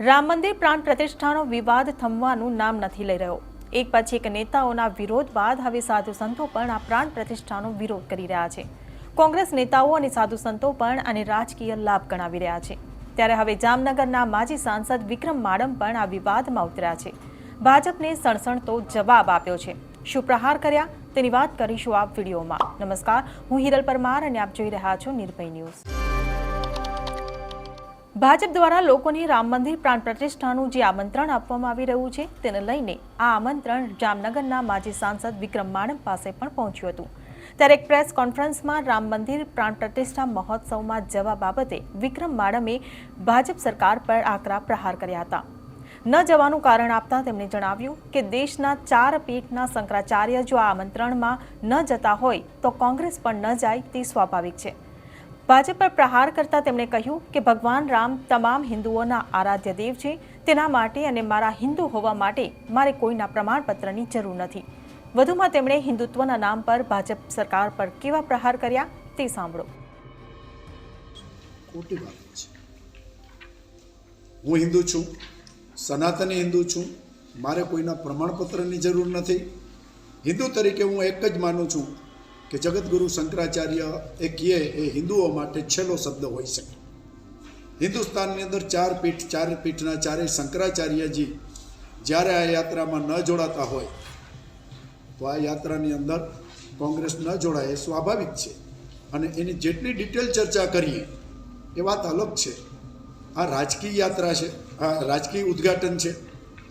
રામ મંદિર પ્રાણ પ્રતિષ્ઠાનો વિવાદ થમવાનું નામ નથી લઈ રહ્યો. એક પછી એક નેતાઓના વિરોધ બાદ હવે સાધુ સંતો પણ આ પ્રાણ પ્રતિષ્ઠાનો વિરોધ કરી રહ્યા છે. કોંગ્રેસ નેતાઓ અને સાધુ સંતો પણ આને રાજકીય લાભ ગણાવી રહ્યા છે. ત્યારે હવે જામનગરના માજી સાંસદ વિક્રમ માડમ પણ આ વિવાદમાં ઉતર્યા છે. ભાજપને સણસણતો જવાબ આપ્યો છે. શું પ્રહાર કર્યા? તેની વાત કરીશું આ વિડીયોમાં. નમસ્કાર, હું હિરલ પરમાર અને આપ જોઈ રહ્યા છો નિર્ભય ન્યૂઝ. ભાજપ દ્વારા લોકોને રામ મંદિર પ્રાણ પ્રતિષ્ઠાનું જે આમંત્રણ આપવામાં આવી રહ્યું છે, તેને લઈને આ આમંત્રણ જામનગરના માજી સાંસદ વિક્રમ માણમ પાસે પણ પહોંચ્યું હતું. ત્યારે એક પ્રેસ કોન્ફરન્સમાં રામ મંદિર પ્રાણ પ્રતિષ્ઠા મહોત્સવમાં જવા બાબતે વિક્રમ માડમે ભાજપ સરકાર પર આકરા પ્રહાર કર્યા હતા. ન જવાનું કારણ આપતા તેમણે જણાવ્યું કે દેશના ચાર પીઠના શંકરાચાર્ય જો આ આમંત્રણમાં ન જતા હોય તો કોંગ્રેસ પણ ન જાય તે સ્વાભાવિક છે. ભાજપ પર પ્રહાર કરતા તેમણે કહ્યું કે ભગવાન રામ તમામ હિન્દુઓના આરાધ્ય દેવ છે, તેના માટે અને મારા હિન્દુ હોવા માટે મારે કોઈના પ્રમાણપત્રની જરૂર નથી. વધુમાં તેમણે હિન્દુત્વના નામ પર ભાજપ સરકાર પર કેવા પ્રહાર કર્યા તે સાંભળો. હું હિન્દુ છું, સનાતની હિન્દુ છું, મારે કોઈના પ્રમાણપત્રની જરૂર નથી. હિન્દુ તરીકે હું એક જ માનું છું કે જગતગુરુ શંકરાચાર્ય એ કહે, એ હિન્દુઓ માટે છેલ્લો શબ્દ હોઈ શકે હિન્દુસ્તાનની અંદર ચાર પીઠ, ચાર પીઠના ચારેય શંકરાચાર્યજી જ્યારે આ યાત્રામાં ન જોડાતા હોય, તો આ યાત્રાની અંદર કોંગ્રેસ ન જોડાય એ સ્વાભાવિક છે. અને એની જેટલી ડિટેલ ચર્ચા કરીએ, એ વાત અલગ છે. આ રાજકીય યાત્રા છે, આ રાજકીય ઉદ્ઘાટન છે.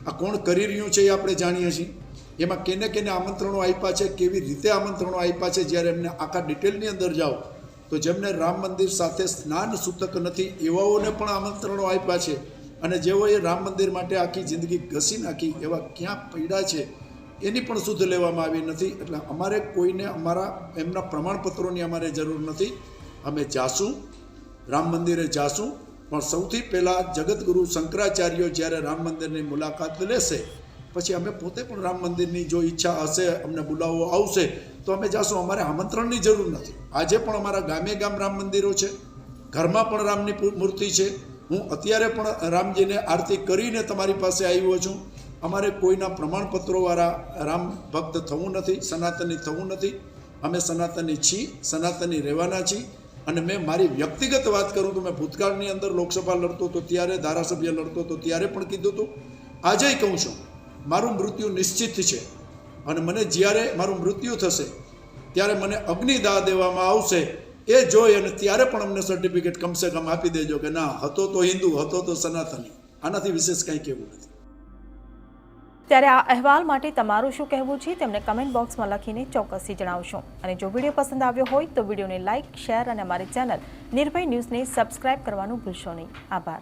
આ કોણ કરી રહ્યું છે એ આપણે જાણીએ છીએ. એમાં કેને કેને આમંત્રણો આપ્યા છે, કેવી રીતે આમંત્રણો આપ્યા છે, જ્યારે એમને આખા ડિટેલની અંદર જાઓ, તો જેમને રામ મંદિર સાથે સ્નાન સૂતક નથી, એવાઓને પણ આમંત્રણો આપ્યા છે. અને જેઓએ રામ મંદિર માટે આખી જિંદગી ઘસી નાખી, એવા ક્યાં પૈડા છે, એની પણ શુદ્ધ લેવામાં આવી નથી. એટલે અમારે કોઈને અમારા, એમના પ્રમાણપત્રોની અમારે જરૂર નથી. અમે જાશું રામ મંદિરે જાશું પણ સૌથી પહેલાં જગતગુરુ શંકરાચાર્યો જ્યારે રામ મંદિરની મુલાકાત લેશે પછી અમે પોતે પણ રામ મંદિરની જો ઈચ્છા હશે, અમને બોલાવવો આવશે, તો અમે જાશું. અમારે આમંત્રણની જરૂર નથી. આજે પણ અમારા ગામે ગામ રામ મંદિરો છે. ઘરમાં પણ રામની મૂર્તિ છે. હું અત્યારે પણ રામજીને આરતી કરીને તમારી પાસે આવ્યો છું. અમારે કોઈના પ્રમાણપત્રોવાળા રામ ભક્ત થવું નથી, સનાતની થવું નથી. અમે સનાતની છીએ સનાતની રહેવાના છીએ અને મેં મારી વ્યક્તિગત વાત કરું તો મેં ભૂતકાળની અંદર લોકસભા લડતો હતો ત્યારે, ધારાસભ્ય લડતો હતો ત્યારે પણ કીધું હતું. આજે કહું છું મારું મૃત્યુ નિશ્ચિત છે. અને મને જ્યારે મારું મૃત્યુ થશે, ત્યારે મને અગ્નિદાહ દેવામાં આવશે. એ જોઈ અને ત્યારે પણ અમને સર્ટિફિકેટ કમસે કમ આપી દેજો કે ના, હતો તો હિન્દુ, હતો તો સનાતની. આનાથી વિશેષ કંઈ કહેવું નથી. ત્યારે આ અહેવાલ માટે તમારું શું કહેવું છે, તેમને કમેન્ટ બોક્સમાં લખીને ચોક્કસથી જણાવશો. અને જો વીડિયો પસંદ આવ્યો હોય, તો વિડીયોને લાઇક શેર અને અમારી ચેનલ નિર્ભય ન્યૂઝને સબસ્ક્રાઇબ કરવાનું ભૂલશો નહીં. આભાર.